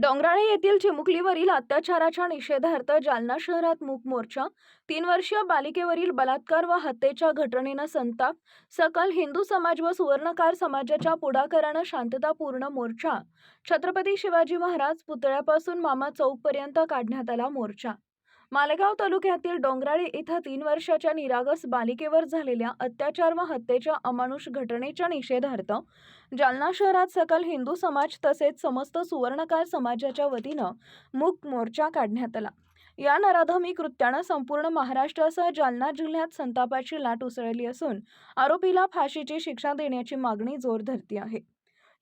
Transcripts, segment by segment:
डोंगराळे येथील चिमुकलीवरील अत्याचाराच्या निषेधार्थ जालना शहरात मूक मोर्चा तीन वर्षीय बालिकेवरील बलात्कार व हत्येच्या घटनेनं संताप सकल हिंदू समाज व सुवर्णकार समाजाच्या पुढाकारानं शांततापूर्ण मोर्चा छत्रपती शिवाजी महाराज पुतळ्यापासून मामा चौकपर्यंत काढण्यात आला मोर्चा. मालेगाव तालुक्यातील डोंगराळे इथं तीन वर्षाच्या निरागस बालिकेवर झालेल्या अत्याचार व हत्येच्या अमानुष घटनेच्या निषेधार्थ जालना शहरात सकल हिंदू समाज तसेच समस्त सुवर्णकार समाजाच्या वतीनं मूक मोर्चा काढण्यात आला. या नराधमी कृत्यानं संपूर्ण महाराष्ट्रासह जालना जिल्ह्यात संतापाची लाट उसळली असून आरोपीला फाशीची शिक्षा देण्याची मागणी जोर धरती आहे.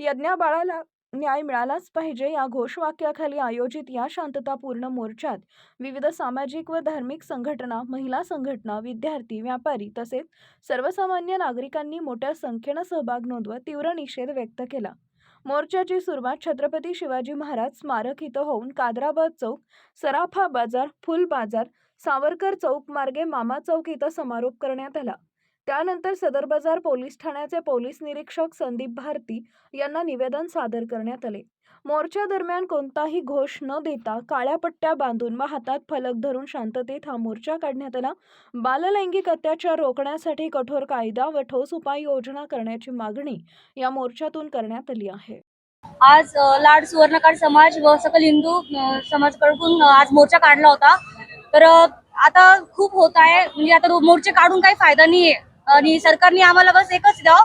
यज्ञा बाळाला न्याय मिळालाच पाहिजे. या घोषवाक्याखाली आयोजित या शांततापूर्ण मोर्चात विविध सामाजिक व धार्मिक संघटना महिला संघटना विद्यार्थी व्यापारी तसेच सर्वसामान्य नागरिकांनी मोठ्या संख्येनं सहभाग नोंदवत तीव्र निषेध व्यक्त केला. मोर्चाची सुरुवात छत्रपती शिवाजी महाराज स्मारक इथं होऊन कादराबाद चौक सराफा बाजार फुल बाजार सावरकर चौक मार्गे मामा चौक इथं समारोप करण्यात आला. त्यानंतर सदर बाजार पोलीस ठाण्याचे पोलीस निरीक्षक संदीप भारती यांना निवेदन सादर करण्यात आले. मोर्चा दरम्यान कोणताही घोष न देता काळ्या पट्ट्या बांधून व हातात फलक धरून शांततेत हा मोर्चा काढण्यात आला. बाललैंगिक अत्याचार रोखण्यासाठी कठोर कायदा व ठोस उपाययोजना करण्याची मागणी या मोर्चातून करण्यात आली आहे. आज लाड सुवर्णकार समाज व सकल हिंदू समाजकडून आज मोर्चा काढला होता. तर आता खूप होत आहे. म्हणजे आता मोर्चे काढून काही फायदा नाहीये. आणि सरकारने आम्हाला बस एकच द्यावं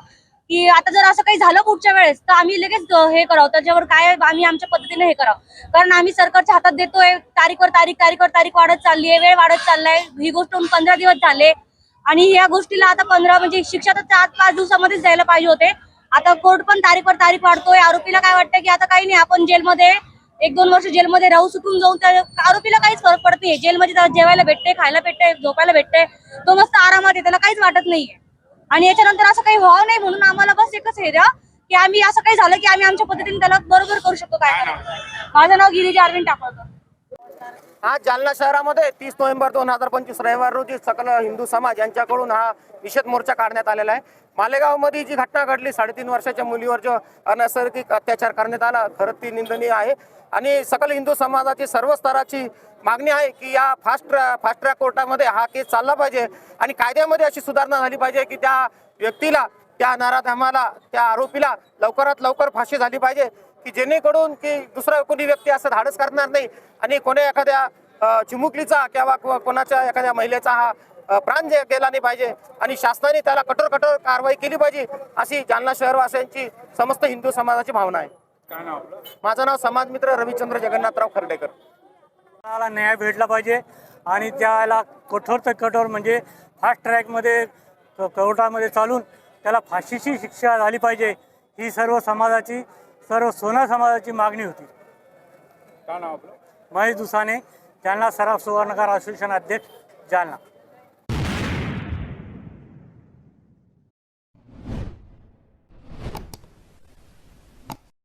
की आता जर असं काही झालं पुढच्या वेळेस तर आम्ही लगेच हे करावं. त्याच्यावर काय आम्ही आमच्या पद्धतीने हे करावं. कारण आम्ही सरकारच्या हातात देतोय तारीखवर तारीख तारीखवर तारीख वाढत चालली आहे वेळ वाढत चाललाय ही गोष्ट होऊन पंधरा दिवस झाले. आणि या गोष्टीला आता पंधरा म्हणजे शिक्षा तर चार पाच दिवसामध्येच द्यायला पाहिजे होते. आता कोर्ट पण तारीखवर तारीख वाढतोय. आरोपीला काय वाटतं की आता काही नाही आपण जेलमध्ये एक दोन वर्ष जेलमध्ये राहू सुटून जाऊन त्या आरोपीला काहीच फरक पडत नाही जेलमध्ये त्याला जेवायला भेटते खायला भेटते झोपायला भेटते तो मस्त आरामात आहे त्याला काहीच वाटत नाहीये. आणि याच्यानंतर असं काही व्हावं नाही म्हणून आम्हाला बस एकच हे द्या की आम्ही असं काही झालं की आम्ही आमच्या पद्धतीने त्याला बरोबर करू शकतो काय करायचं. माझं नाव गिरीजा अरविंद टाकवतो आज जालना शहरामध्ये तीस नोव्हेंबर दोन हजार पंचवीस रविवार रोजी सकल हिंदू समाज यांच्याकडून हा निषेध मोर्चा काढण्यात आलेला आहे. मालेगावमध्ये जी घटना घडली साडेतीन वर्षाच्या मुलीवर जो अनैसर्गिक अत्याचार करण्यात आला खरंच ती निंदनीय आहे. आणि सकल हिंदू समाजाची सर्व स्तराची मागणी आहे की या फास्ट ट्रॅ फास्ट ट्रॅक कोर्टामध्ये हा केस चालला पाहिजे. आणि कायद्यामध्ये अशी सुधारणा झाली पाहिजे की त्या व्यक्तीला त्या नाराधामाला त्या आरोपीला लवकरात लवकर फाशी झाली पाहिजे. की जेणेकरून की दुसरा कोणी व्यक्ती असं धाडस करणार नाही आणि कोण्या एखाद्या चिमुकलीचा किंवा को- कोणाच्या एखाद्या महिलेचा हा प्राण जे गेला नाही पाहिजे आणि शासनाने त्याला कठोर कठोर कारवाई केली पाहिजे अशी जालना शहरवासियांची समस्त हिंदू समाजाची भावना आहे. काय नाव आपलं? माझं नाव समाजमित्र रविचंद्र जगन्नाथराव खर्डेकर. मला न्याय भेटला पाहिजे आणि त्याला कठोर तर कठोर म्हणजे फास्ट ट्रॅकमध्ये क- कोर्टामध्ये चालून त्याला फाशीची शिक्षा झाली पाहिजे ही सर्व समाजाची सर्व सोना समाजाची मागणी होती. काय नाव आपलं? महेश दुसाने जालना सराफ सुवर्णकार असोसिएशन अध्यक्ष जालना.